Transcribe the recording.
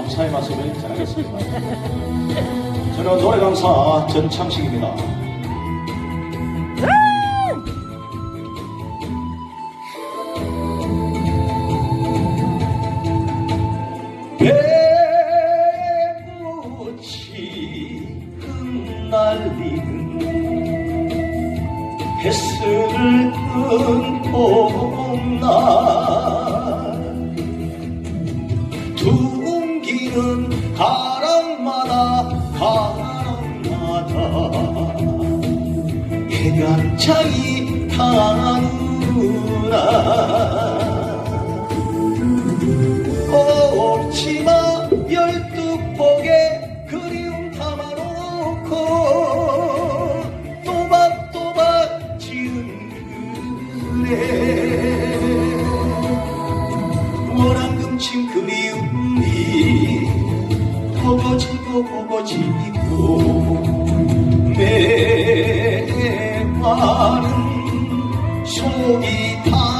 감사의 말씀을 전하겠습니다. 저는 노래 강사 전창식입니다. 배꽃이 흩날리는 햇살을 끈 봄날 둥기는 가랑마다 가랑마다 해변창이 타누나. 옥치마 열두 폭에 그리움 담아놓고 또박또박 지은 그래 원한금친 그리움이 보고지고 보고지고 내 마음 속이 다